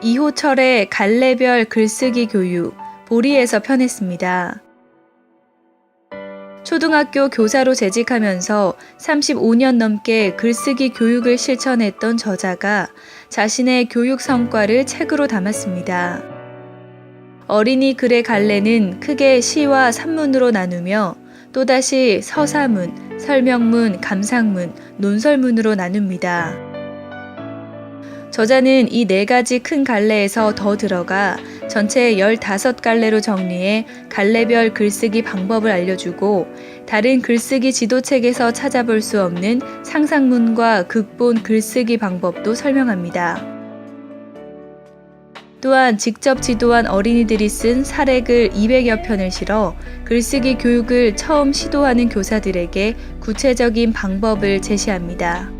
이호철의 갈래별 글쓰기 교육 보리에서 편했습니다. 초등학교 교사로 재직하면서 35년 넘게 글쓰기 교육을 실천했던 저자가 자신의 교육 성과를 책으로 담았습니다. 어린이 글의 갈래는 크게 시와 산문으로 나누며 또다시 서사문, 설명문, 감상문, 논설문으로 나눕니다. 저자는 이 네 가지 큰 갈래에서 더 들어가 전체 15갈래로 정리해 갈래별 글쓰기 방법을 알려주고 다른 글쓰기 지도책에서 찾아볼 수 없는 상상문과 극본 글쓰기 방법도 설명합니다. 또한 직접 지도한 어린이들이 쓴 사례글 200여 편을 실어 글쓰기 교육을 처음 시도하는 교사들에게 구체적인 방법을 제시합니다.